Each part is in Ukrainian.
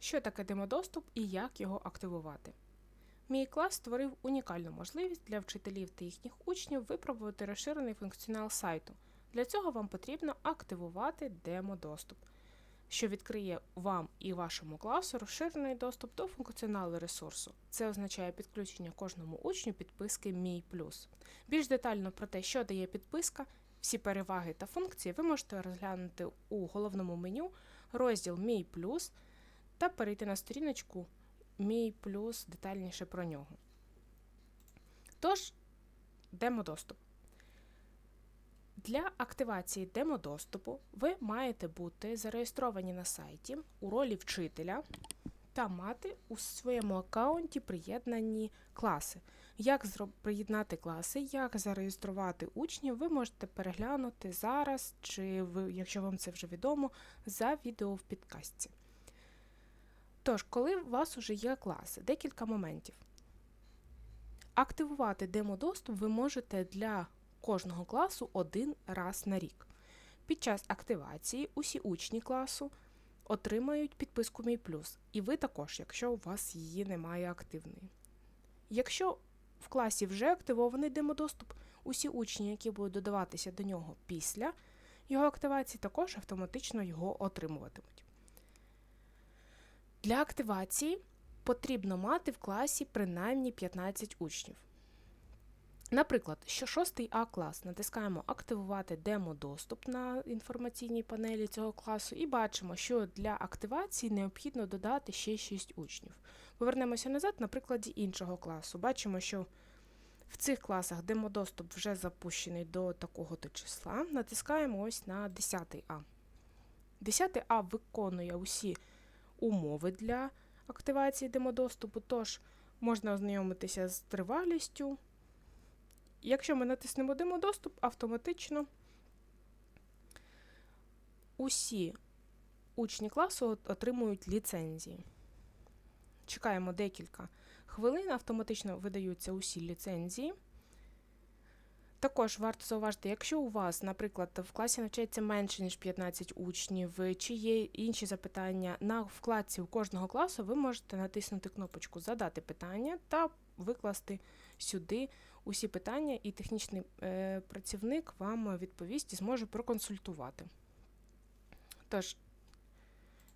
Що таке демодоступ і як його активувати? Мій клас створив унікальну можливість для вчителів та їхніх учнів випробувати розширений функціонал сайту. Для цього вам потрібно активувати демодоступ, що відкриє вам і вашому класу розширений доступ до функціоналу ресурсу. Це означає підключення кожному учню підписки Мій Плюс. Більш детально про те, що дає підписка, всі переваги та функції ви можете розглянути у головному меню розділ Мій Плюс та перейти на сторіночку Мій плюс детальніше про нього. Тож, демодоступ. Для активації демодоступу ви маєте бути зареєстровані на сайті у ролі вчителя та мати у своєму аккаунті приєднані класи. Як приєднати класи, як зареєструвати учнів, ви можете переглянути зараз, чи ви, якщо вам це вже відомо, за відео в підкастці. Тож, коли у вас вже є класи, декілька моментів. Активувати демодоступ ви можете для кожного класу один раз на рік. Під час активації усі учні класу отримають підписку Мій Плюс, і ви також, якщо у вас її немає активної. Якщо в класі вже активований демодоступ, усі учні, які будуть додаватися до нього після його активації, також автоматично його отримуватимуть. Для активації потрібно мати в класі принаймні 15 учнів. Наприклад, що 6 А клас натискаємо Активувати демо-доступ на інформаційній панелі цього класу, і бачимо, що для активації необхідно додати ще 6 учнів. Повернемося назад на прикладі іншого класу. Бачимо, що в цих класах демодоступ вже запущений до такого-то числа. Натискаємо ось на 10 А. 10 А виконує усі умови для активації демодоступу, тож можна ознайомитися з тривалістю. Якщо ми натиснемо демодоступ, автоматично усі учні класу отримують ліцензії. Чекаємо декілька хвилин, автоматично видаються усі ліцензії. Також варто зауважити, якщо у вас, наприклад, в класі навчається менше, ніж 15 учнів, чи є інші запитання на вкладці у кожного класу, ви можете натиснути кнопочку Задати питання та викласти сюди усі питання, і технічний е, працівник вам відповість і зможе проконсультувати. Тож,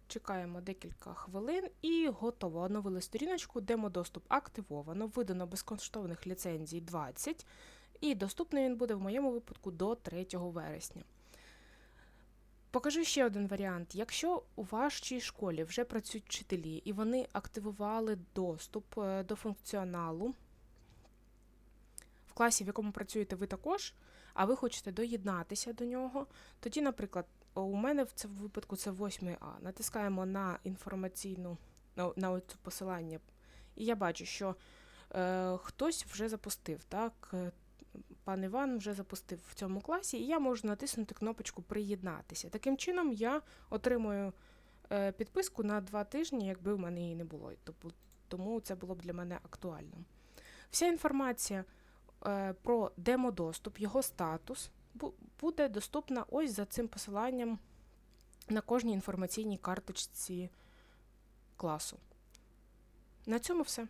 чекаємо декілька хвилин і готово. Оновили сторіночку, демодоступ активовано, видано безкоштовних ліцензій 20. І доступний він буде в моєму випадку до 3 вересня. Покажу ще один варіант. Якщо у вашій школі вже працюють вчителі і вони активували доступ е, до функціоналу в класі, в якому працюєте ви також, а ви хочете доєднатися до нього, тоді, наприклад, у мене в цьому випадку це 8 А. Натискаємо на інформаційну на, на це посилання, і я бачу, що е, хтось вже запустив так, е, пан Іван вже запустив в цьому класі, і я можу натиснути кнопочку Приєднатися. Таким чином, я отримую е, підписку на два тижні, якби в мене її не було. Тому це було б для мене актуально. Вся інформація е, про демодоступ, його статус буде доступна ось за цим посиланням на кожній інформаційній карточці класу. На цьому все.